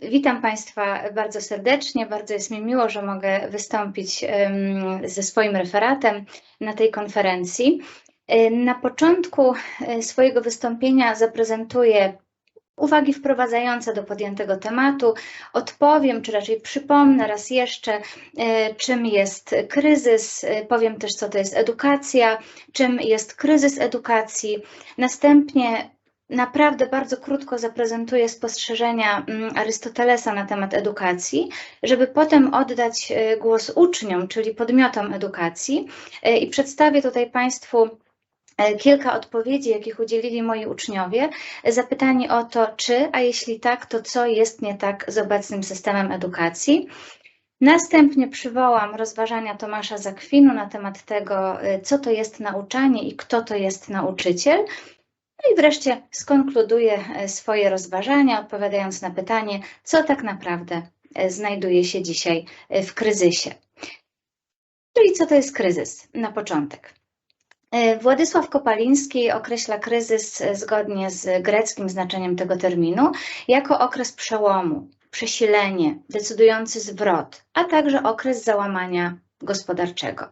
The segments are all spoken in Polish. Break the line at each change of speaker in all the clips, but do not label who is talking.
Witam Państwa bardzo serdecznie. Bardzo jest mi miło, że mogę wystąpić ze swoim referatem na tej konferencji. Na początku e, swojego wystąpienia zaprezentuję uwagi wprowadzające do podjętego tematu. Odpowiem, czy raczej przypomnę raz jeszcze, e, czym jest kryzys. E, powiem też, co to jest edukacja, czym jest kryzys edukacji. Następnie naprawdę bardzo krótko zaprezentuję spostrzeżenia mm, Arystotelesa na temat edukacji, żeby potem oddać e, głos uczniom, czyli podmiotom edukacji e, i przedstawię tutaj Państwu e, kilka odpowiedzi, jakich udzielili moi uczniowie, zapytani o to, czy, a jeśli tak, to co jest nie tak z obecnym systemem edukacji. Następnie przywołam rozważania Tomasza Zakwinu na temat tego, co to jest nauczanie i kto to jest nauczyciel. No i wreszcie skonkluduję e, swoje rozważania, odpowiadając na pytanie, co tak naprawdę e, znajduje się dzisiaj e, w kryzysie. Czyli co to jest kryzys? Na początek. Władysław Kopaliński określa kryzys zgodnie z greckim znaczeniem tego terminu jako okres przełomu, przesilenie, decydujący zwrot, a także okres załamania gospodarczego.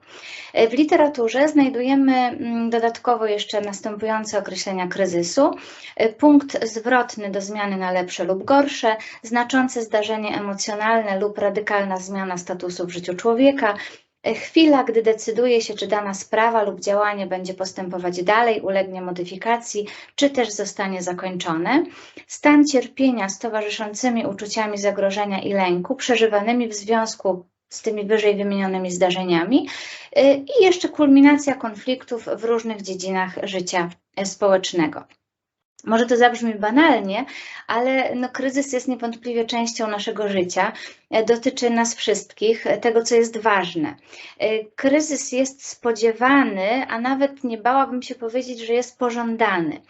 E, w literaturze znajdujemy mm, dodatkowo jeszcze następujące określenia kryzysu. E, punkt zwrotny do zmiany na lepsze lub gorsze, znaczące zdarzenie emocjonalne lub radykalna zmiana statusu w życiu człowieka, e, Chwila, gdy decyduje się, czy dana sprawa lub działanie będzie postępować dalej, ulegnie modyfikacji, czy też zostanie zakończone. Stan cierpienia z towarzyszącymi uczuciami zagrożenia i lęku, przeżywanymi w związku z tymi wyżej wymienionymi zdarzeniami y, i jeszcze kulminacja konfliktów w różnych dziedzinach życia społecznego. Może to zabrzmi banalnie, ale no, kryzys jest niewątpliwie częścią naszego życia, e, dotyczy nas wszystkich, e, tego co jest ważne. E, kryzys jest spodziewany, a nawet nie bałabym się powiedzieć, że jest pożądany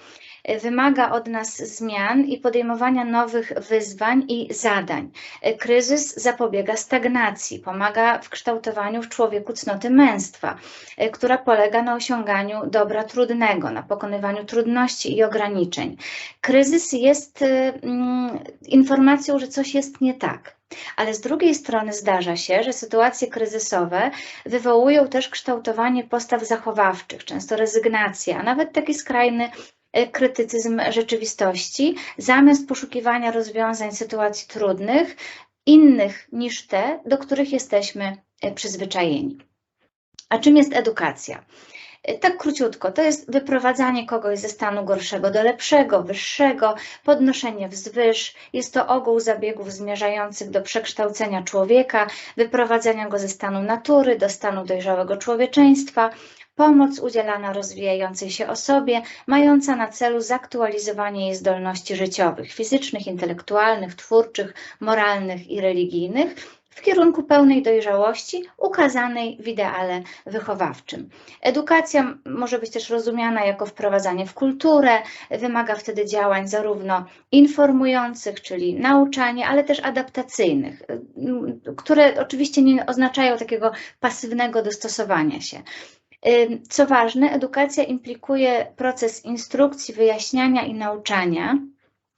wymaga od nas zmian i podejmowania nowych wyzwań i zadań. Kryzys zapobiega stagnacji, pomaga w kształtowaniu w człowieku cnoty męstwa, która polega na osiąganiu dobra trudnego, na pokonywaniu trudności i ograniczeń. Kryzys jest mm, informacją, że coś jest nie tak. Ale z drugiej strony zdarza się, że sytuacje kryzysowe wywołują też kształtowanie postaw zachowawczych, często rezygnacja, a nawet taki skrajny krytycyzm rzeczywistości, zamiast poszukiwania rozwiązań sytuacji trudnych, innych niż te, do których jesteśmy e, przyzwyczajeni. A czym jest edukacja? E, tak króciutko, to jest wyprowadzanie kogoś ze stanu gorszego do lepszego, wyższego, podnoszenie wzwyż. Jest to ogół zabiegów zmierzających do przekształcenia człowieka, wyprowadzenia go ze stanu natury do stanu dojrzałego człowieczeństwa, pomoc udzielana rozwijającej się osobie, mająca na celu zaktualizowanie jej zdolności życiowych, fizycznych, intelektualnych, twórczych, moralnych i religijnych w kierunku pełnej dojrzałości ukazanej w ideale wychowawczym. Edukacja może być też rozumiana jako wprowadzanie w kulturę, wymaga wtedy działań zarówno informujących, czyli nauczanie, ale też adaptacyjnych, które oczywiście nie oznaczają takiego pasywnego dostosowania się. Co ważne, edukacja implikuje proces instrukcji, wyjaśniania i nauczania,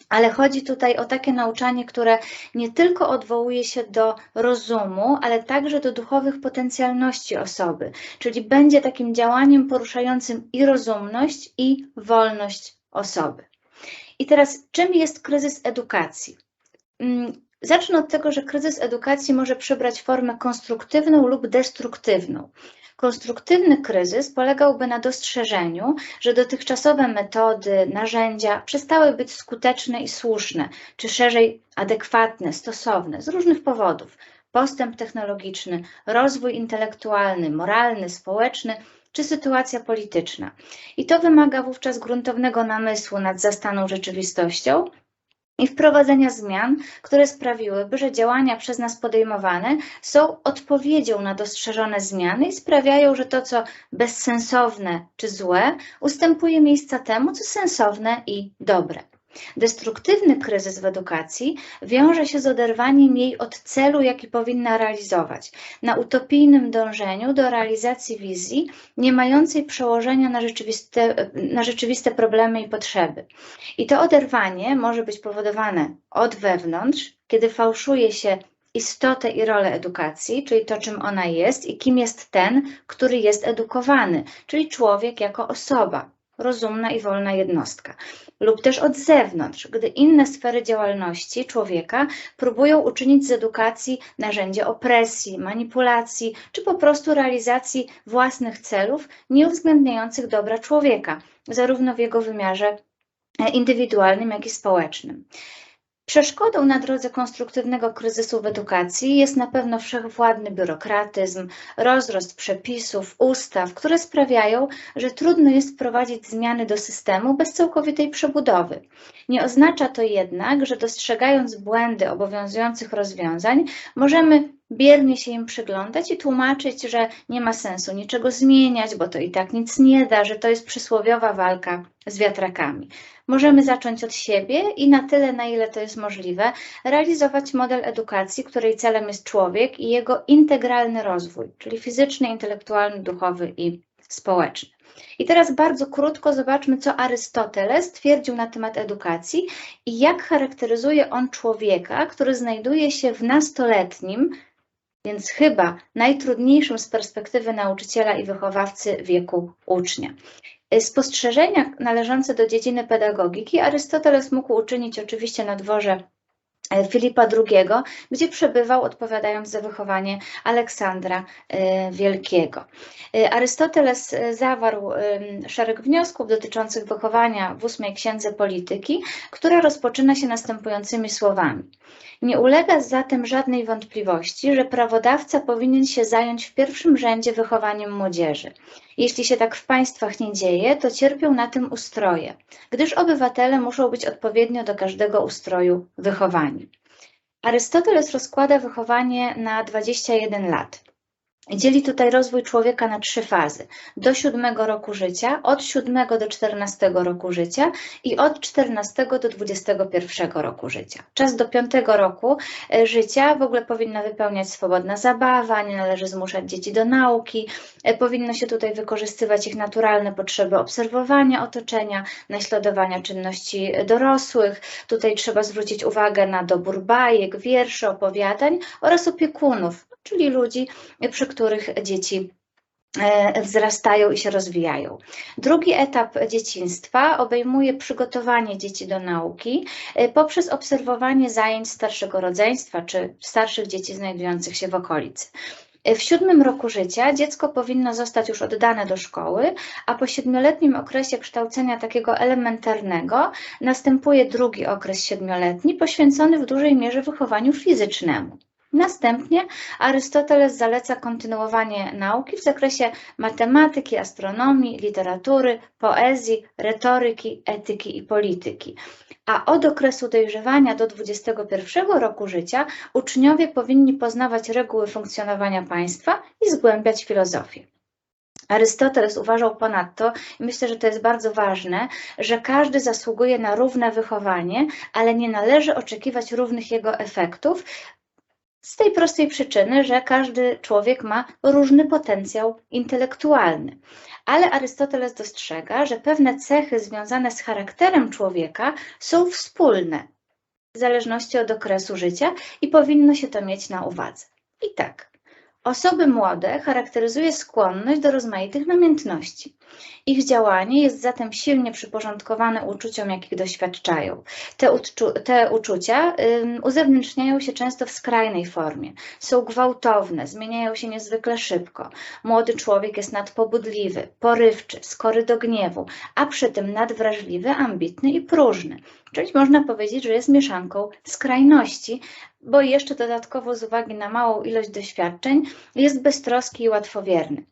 ale chodzi tutaj o takie nauczanie, które nie tylko odwołuje się do rozumu, ale także do duchowych potencjalności osoby, czyli będzie takim działaniem poruszającym i rozumność, i wolność osoby. I teraz, czym jest kryzys edukacji? Zacznę od tego, że kryzys edukacji może przybrać formę konstruktywną lub destruktywną. Konstruktywny kryzys polegałby na dostrzeżeniu, że dotychczasowe metody, narzędzia przestały być skuteczne i słuszne, czy szerzej adekwatne, stosowne z różnych powodów. Postęp technologiczny, rozwój intelektualny, moralny, społeczny czy sytuacja polityczna. I to wymaga wówczas gruntownego namysłu nad zastaną rzeczywistością i wprowadzenia zmian, które sprawiłyby, że działania przez nas podejmowane są odpowiedzią na dostrzeżone zmiany i sprawiają, że to, co bezsensowne czy złe, ustępuje miejsca temu, co sensowne i dobre. Destruktywny kryzys w edukacji wiąże się z oderwaniem jej od celu, jaki powinna realizować, na utopijnym dążeniu do realizacji wizji, nie mającej przełożenia na rzeczywiste, na rzeczywiste problemy i potrzeby. I to oderwanie może być powodowane od wewnątrz, kiedy fałszuje się istotę i rolę edukacji, czyli to, czym ona jest i kim jest ten, który jest edukowany, czyli człowiek jako osoba, rozumna i wolna jednostka. Lub też od zewnątrz, gdy inne sfery działalności człowieka próbują uczynić z edukacji narzędzie opresji, manipulacji czy po prostu realizacji własnych celów, nie uwzględniających dobra człowieka, zarówno w jego wymiarze e, indywidualnym, jak i społecznym. Przeszkodą na drodze konstruktywnego kryzysu w edukacji jest na pewno wszechwładny biurokratyzm, rozrost przepisów, ustaw, które sprawiają, że trudno jest wprowadzić zmiany do systemu bez całkowitej przebudowy. Nie oznacza to jednak, że dostrzegając błędy obowiązujących rozwiązań, możemy biernie się im przyglądać i tłumaczyć, że nie ma sensu niczego zmieniać, bo to i tak nic nie da, że to jest przysłowiowa walka z wiatrakami. Możemy zacząć od siebie i na tyle, na ile to jest możliwe, realizować model edukacji, której celem jest człowiek i jego integralny rozwój, czyli fizyczny, intelektualny, duchowy i społeczny. I teraz bardzo krótko zobaczmy, co Arystoteles twierdził na temat edukacji i jak charakteryzuje on człowieka, który znajduje się w nastoletnim, więc chyba najtrudniejszym z perspektywy nauczyciela i wychowawcy wieku ucznia. Spostrzeżenia należące do dziedziny pedagogiki Arystoteles mógł uczynić oczywiście na dworze e, Filipa II, gdzie przebywał odpowiadając za wychowanie Aleksandra e, Wielkiego. Arystoteles zawarł szereg wniosków dotyczących wychowania w ósmej księdze polityki, która rozpoczyna się następującymi słowami. Nie ulega zatem żadnej wątpliwości, że prawodawca powinien się zająć w pierwszym rzędzie wychowaniem młodzieży. Jeśli się tak w państwach nie dzieje, to cierpią na tym ustroje, gdyż obywatele muszą być odpowiednio do każdego ustroju wychowani. Arystoteles rozkłada wychowanie na 21 lat. Dzieli tutaj rozwój człowieka na trzy fazy. Do siódmego roku życia, od siódmego do czternastego roku życia i od czternastego do dwudziestego pierwszego roku życia. Czas do piątego roku e, życia w ogóle powinna wypełniać swobodna zabawa, nie należy zmuszać dzieci do nauki, e, powinno się tutaj wykorzystywać ich naturalne potrzeby obserwowania otoczenia, naśladowania czynności dorosłych. Tutaj trzeba zwrócić uwagę na dobór bajek, wierszy, opowiadań oraz opiekunów, czyli ludzi, przy których dzieci e, wzrastają i się rozwijają. Drugi etap dzieciństwa obejmuje przygotowanie dzieci do nauki e, poprzez obserwowanie zajęć starszego rodzeństwa czy starszych dzieci znajdujących się w okolicy. E, w siódmym roku życia dziecko powinno zostać już oddane do szkoły, a po siedmioletnim okresie kształcenia takiego elementarnego następuje drugi okres siedmioletni, poświęcony w dużej mierze wychowaniu fizycznemu. Następnie Arystoteles zaleca kontynuowanie nauki w zakresie matematyki, astronomii, literatury, poezji, retoryki, etyki i polityki. A od okresu dojrzewania do 21 roku życia uczniowie powinni poznawać reguły funkcjonowania państwa i zgłębiać filozofię. Arystoteles uważał ponadto, i myślę, że to jest bardzo ważne, że każdy zasługuje na równe wychowanie, ale nie należy oczekiwać równych jego efektów, z tej prostej przyczyny, że każdy człowiek ma różny potencjał intelektualny. Ale Arystoteles dostrzega, że pewne cechy związane z charakterem człowieka są wspólne w zależności od okresu życia i powinno się to mieć na uwadze. I tak, Osoby młode charakteryzuje skłonność do rozmaitych namiętności. Ich działanie jest zatem silnie przyporządkowane uczuciom, jakich doświadczają. Te, uczu te uczucia ym, uzewnętrzniają się często w skrajnej formie, są gwałtowne, zmieniają się niezwykle szybko. Młody człowiek jest nadpobudliwy, porywczy, skory do gniewu, a przy tym nadwrażliwy, ambitny i próżny. Czyli można powiedzieć, że jest mieszanką skrajności, bo jeszcze dodatkowo z uwagi na małą ilość doświadczeń jest beztroski i łatwowierny.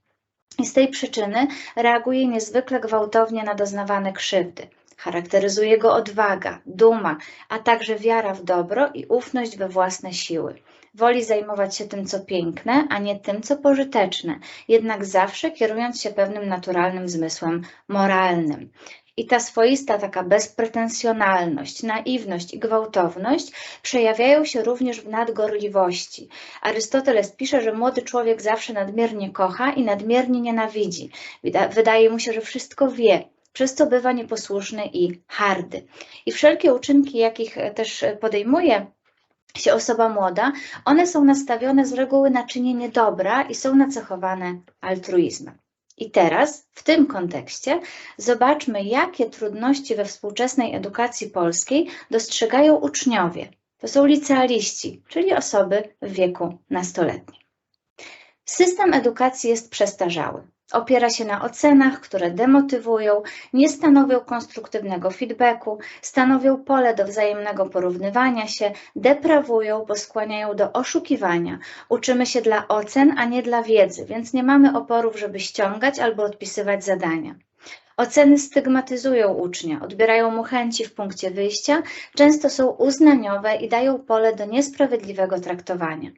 I z tej przyczyny reaguje niezwykle gwałtownie na doznawane krzywdy. Charakteryzuje go odwaga, duma, a także wiara w dobro i ufność we własne siły. Woli zajmować się tym, co piękne, a nie tym, co pożyteczne, jednak zawsze kierując się pewnym naturalnym zmysłem moralnym. I ta swoista taka bezpretensjonalność, naiwność i gwałtowność przejawiają się również w nadgorliwości. Arystoteles pisze, że młody człowiek zawsze nadmiernie kocha i nadmiernie nienawidzi. Wydaje mu się, że wszystko wie, przez co bywa nieposłuszny i hardy. I wszelkie uczynki, jakich też podejmuje się osoba młoda, one są nastawione z reguły na czynienie dobra i są nacechowane altruizmem. I teraz w tym kontekście zobaczmy, jakie trudności we współczesnej edukacji polskiej dostrzegają uczniowie. To są licealiści, czyli osoby w wieku nastoletnim. System edukacji jest przestarzały. Opiera się na ocenach, które demotywują, nie stanowią konstruktywnego feedbacku, stanowią pole do wzajemnego porównywania się, deprawują, bo skłaniają do oszukiwania. Uczymy się dla ocen, a nie dla wiedzy, więc nie mamy oporów, żeby ściągać albo odpisywać zadania. Oceny stygmatyzują ucznia, odbierają mu chęci w punkcie wyjścia, często są uznaniowe i dają pole do niesprawiedliwego traktowania.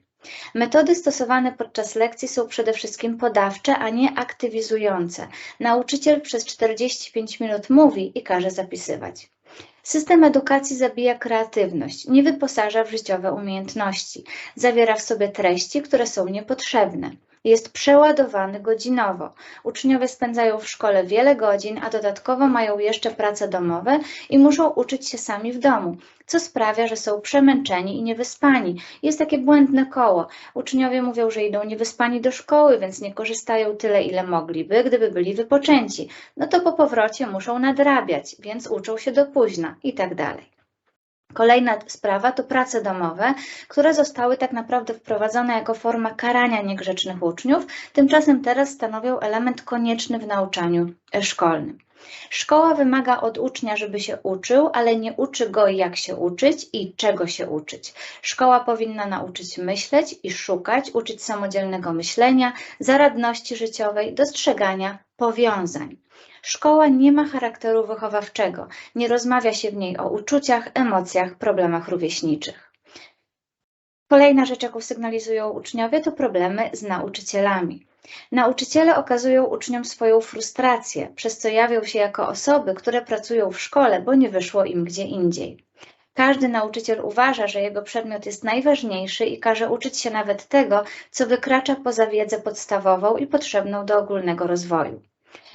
Metody stosowane podczas lekcji są przede wszystkim podawcze, a nie aktywizujące. Nauczyciel przez 45 minut mówi i każe zapisywać. System edukacji zabija kreatywność, nie wyposaża w życiowe umiejętności, zawiera w sobie treści, które są niepotrzebne jest przeładowany godzinowo. Uczniowie spędzają w szkole wiele godzin, a dodatkowo mają jeszcze prace domowe i muszą uczyć się sami w domu, co sprawia, że są przemęczeni i niewyspani. Jest takie błędne koło. Uczniowie mówią, że idą niewyspani do szkoły, więc nie korzystają tyle, ile mogliby, gdyby byli wypoczęci. No to po powrocie muszą nadrabiać, więc uczą się do późna i tak dalej. Kolejna sprawa to prace domowe, które zostały tak naprawdę wprowadzone jako forma karania niegrzecznych uczniów, tymczasem teraz stanowią element konieczny w nauczaniu szkolnym. Szkoła wymaga od ucznia, żeby się uczył, ale nie uczy go jak się uczyć i czego się uczyć. Szkoła powinna nauczyć myśleć i szukać, uczyć samodzielnego myślenia, zaradności życiowej, dostrzegania powiązań. Szkoła nie ma charakteru wychowawczego, nie rozmawia się w niej o uczuciach, emocjach, problemach rówieśniczych. Kolejna rzecz, jaką sygnalizują uczniowie, to problemy z nauczycielami. Nauczyciele okazują uczniom swoją frustrację, przez co jawią się jako osoby, które pracują w szkole, bo nie wyszło im gdzie indziej. Każdy nauczyciel uważa, że jego przedmiot jest najważniejszy i każe uczyć się nawet tego, co wykracza poza wiedzę podstawową i potrzebną do ogólnego rozwoju.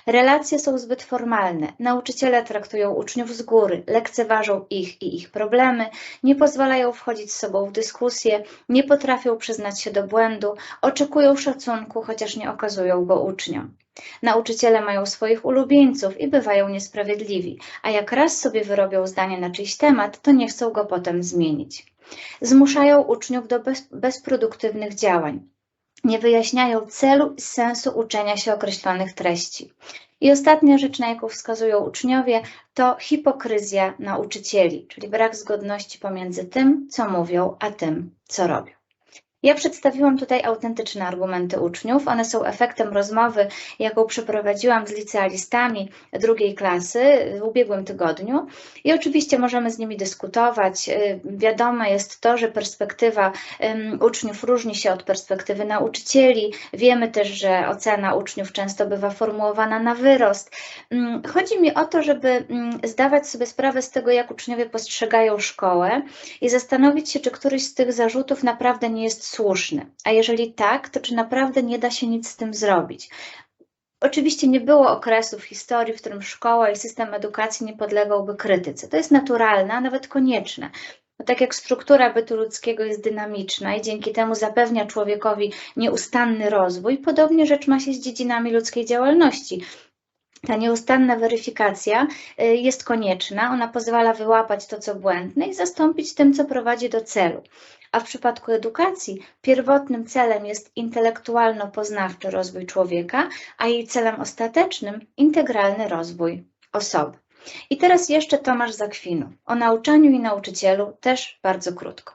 Relacje są zbyt formalne. Nauczyciele traktują uczniów z góry, lekceważą ich i ich problemy, nie pozwalają wchodzić z sobą w dyskusję, nie potrafią przyznać się do błędu, oczekują szacunku, chociaż nie okazują go uczniom. Nauczyciele mają swoich ulubieńców i bywają niesprawiedliwi, a jak raz sobie wyrobią zdanie na czyjś temat, to nie chcą go potem zmienić. Zmuszają uczniów do bez, bezproduktywnych działań nie wyjaśniają celu i sensu uczenia się określonych treści. I ostatnia rzecz, na jaką wskazują uczniowie, to hipokryzja nauczycieli, czyli brak zgodności pomiędzy tym, co mówią, a tym, co robią. Ja przedstawiłam tutaj autentyczne argumenty uczniów. One są efektem rozmowy, jaką przeprowadziłam z licealistami drugiej klasy w ubiegłym tygodniu. I oczywiście możemy z nimi dyskutować. Y, wiadome jest to, że perspektywa uczniów różni się od perspektywy nauczycieli. Wiemy też, że ocena uczniów często bywa formułowana na wyrost. Chodzi mi o to, żeby zdawać sobie sprawę z tego, jak uczniowie postrzegają szkołę i zastanowić się, czy któryś z tych zarzutów naprawdę nie jest słuszny? A jeżeli tak, to czy naprawdę nie da się nic z tym zrobić? Oczywiście nie było okresu w historii, w którym szkoła i system edukacji nie podlegałby krytyce. To jest naturalne, a nawet konieczne. Bo tak jak struktura bytu ludzkiego jest dynamiczna i dzięki temu zapewnia człowiekowi nieustanny rozwój, podobnie rzecz ma się z dziedzinami ludzkiej działalności. Ta nieustanna weryfikacja y, jest konieczna, ona pozwala wyłapać to, co błędne i zastąpić tym, co prowadzi do celu. A w przypadku edukacji pierwotnym celem jest intelektualno-poznawczy rozwój człowieka, a jej celem ostatecznym integralny rozwój osoby. I teraz jeszcze Tomasz Zakwinu. O nauczaniu i nauczycielu też bardzo krótko.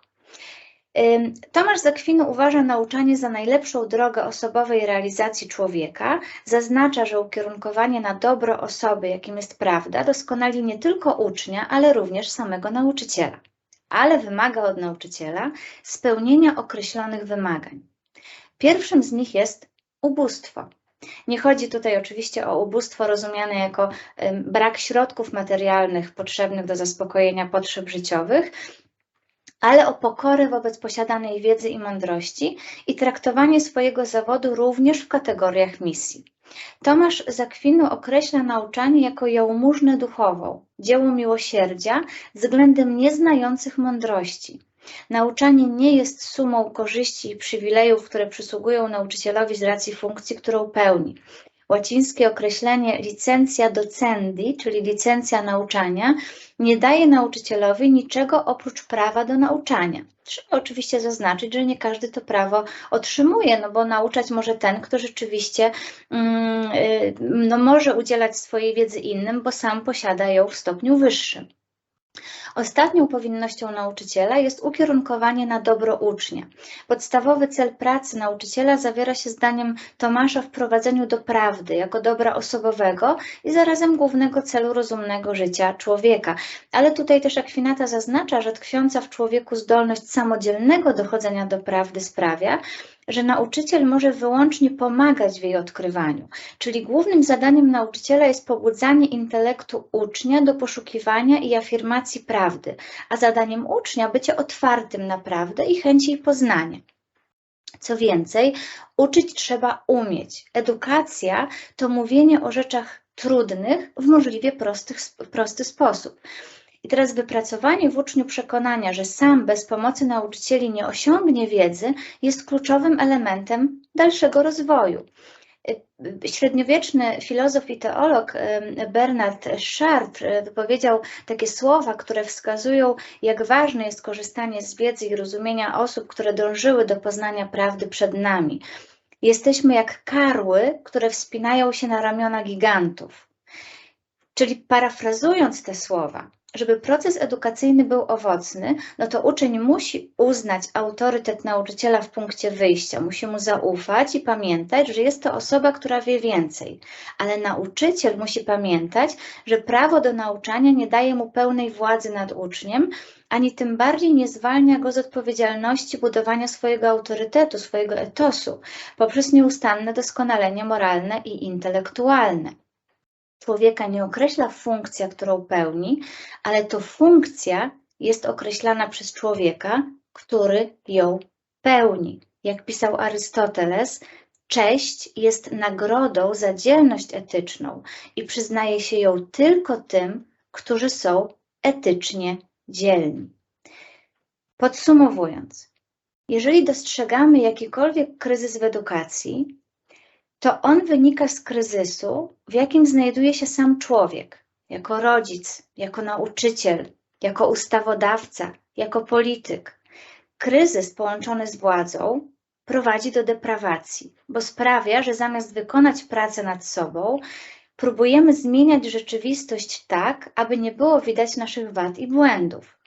Tomasz Zakwinu uważa nauczanie za najlepszą drogę osobowej realizacji człowieka. Zaznacza, że ukierunkowanie na dobro osoby, jakim jest prawda, doskonali nie tylko ucznia, ale również samego nauczyciela ale wymaga od nauczyciela spełnienia określonych wymagań. Pierwszym z nich jest ubóstwo. Nie chodzi tutaj oczywiście o ubóstwo rozumiane jako brak środków materialnych potrzebnych do zaspokojenia potrzeb życiowych, ale o pokorę wobec posiadanej wiedzy i mądrości i traktowanie swojego zawodu również w kategoriach misji. Tomasz Zakwinu określa nauczanie jako jałmużnę duchową, dzieło miłosierdzia względem nieznających mądrości. Nauczanie nie jest sumą korzyści i przywilejów, które przysługują nauczycielowi z racji funkcji, którą pełni. Łacińskie określenie licencja docendi, czyli licencja nauczania, nie daje nauczycielowi niczego oprócz prawa do nauczania. Trzeba oczywiście zaznaczyć, że nie każdy to prawo otrzymuje, no bo nauczać może ten, kto rzeczywiście mm, y, no, może udzielać swojej wiedzy innym, bo sam posiada ją w stopniu wyższym. Ostatnią powinnością nauczyciela jest ukierunkowanie na dobro ucznia. Podstawowy cel pracy nauczyciela zawiera się zdaniem Tomasza w prowadzeniu do prawdy jako dobra osobowego i zarazem głównego celu rozumnego życia człowieka. Ale tutaj też Akwinata zaznacza, że tkwiąca w człowieku zdolność samodzielnego dochodzenia do prawdy sprawia, że nauczyciel może wyłącznie pomagać w jej odkrywaniu, czyli głównym zadaniem nauczyciela jest pobudzanie intelektu ucznia do poszukiwania i afirmacji prawdy, a zadaniem ucznia bycie otwartym na prawdę i chęci jej poznania. Co więcej, uczyć trzeba umieć. Edukacja to mówienie o rzeczach trudnych w możliwie prostych, prosty sposób. I teraz wypracowanie w uczniu przekonania, że sam bez pomocy nauczycieli nie osiągnie wiedzy, jest kluczowym elementem dalszego rozwoju. Średniowieczny filozof i teolog Bernard Chartres wypowiedział takie słowa, które wskazują, jak ważne jest korzystanie z wiedzy i rozumienia osób, które dążyły do poznania prawdy przed nami. Jesteśmy jak karły, które wspinają się na ramiona gigantów. Czyli parafrazując te słowa, żeby proces edukacyjny był owocny, no to uczeń musi uznać autorytet nauczyciela w punkcie wyjścia, musi mu zaufać i pamiętać, że jest to osoba, która wie więcej. Ale nauczyciel musi pamiętać, że prawo do nauczania nie daje mu pełnej władzy nad uczniem, ani tym bardziej nie zwalnia go z odpowiedzialności budowania swojego autorytetu, swojego etosu, poprzez nieustanne doskonalenie moralne i intelektualne człowieka nie określa funkcja, którą pełni, ale to funkcja jest określana przez człowieka, który ją pełni. Jak pisał Arystoteles, cześć jest nagrodą za dzielność etyczną i przyznaje się ją tylko tym, którzy są etycznie dzielni. Podsumowując, jeżeli dostrzegamy jakikolwiek kryzys w edukacji, to on wynika z kryzysu, w jakim znajduje się sam człowiek, jako rodzic, jako nauczyciel, jako ustawodawca, jako polityk. Kryzys połączony z władzą prowadzi do deprawacji, bo sprawia, że zamiast wykonać pracę nad sobą, próbujemy zmieniać rzeczywistość tak, aby nie było widać naszych wad i błędów.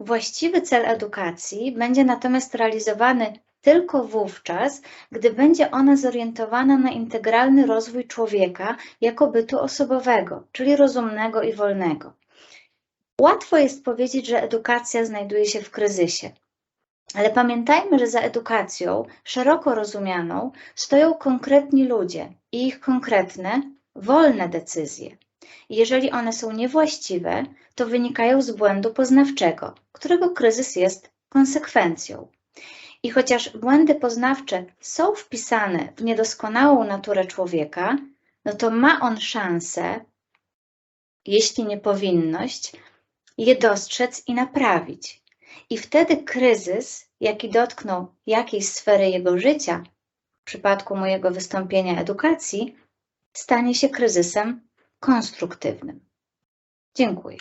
Właściwy cel edukacji będzie natomiast realizowany tylko wówczas, gdy będzie ona zorientowana na integralny rozwój człowieka jako bytu osobowego, czyli rozumnego i wolnego. Łatwo jest powiedzieć, że edukacja znajduje się w kryzysie. Ale pamiętajmy, że za edukacją, szeroko rozumianą, stoją konkretni ludzie i ich konkretne, wolne decyzje. jeżeli one są niewłaściwe, to wynikają z błędu poznawczego, którego kryzys jest konsekwencją. I chociaż błędy poznawcze są wpisane w niedoskonałą naturę człowieka, no to ma on szansę, jeśli nie powinność, je dostrzec i naprawić. I wtedy kryzys, jaki dotknął jakiejś sfery jego życia, w przypadku mojego wystąpienia edukacji, stanie się kryzysem konstruktywnym. Dziękuję.